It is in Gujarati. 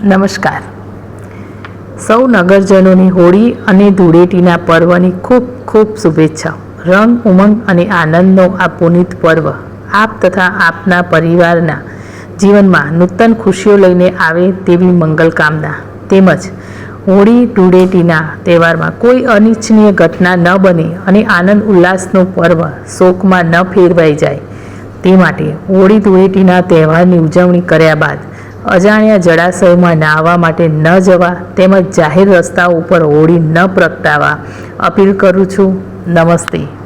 નમસ્કાર. સૌ નગરજનોની હોળી અને ધૂળેટીના પર્વની ખૂબ ખૂબ શુભેચ્છા. રંગ, ઉમંગ અને આનંદનો આ પુનિત પર્વ આપ તથા આપના પરિવારના જીવનમાં નૂતન ખુશીઓ લઈને આવે તેવી મંગલ કામના. તેમજ હોળી, ધૂળેટીના તહેવારમાં કોઈ અનિચ્છનીય ઘટના ન બને અને આનંદ ઉલ્લાસનો પર્વ શોકમાં ન ફેરવાઈ જાય. તે માટે હોળી, ધૂળેટીના તહેવારની ઉજવણી કર્યા બાદ અજાણ્યા જળાશયમાં નાહવા માટે ન જવા તેમજ જાહેર રસ્તાઓ ઉપર હોળી ન પ્રગટાવવા અપીલ કરું છું. નમસ્તે.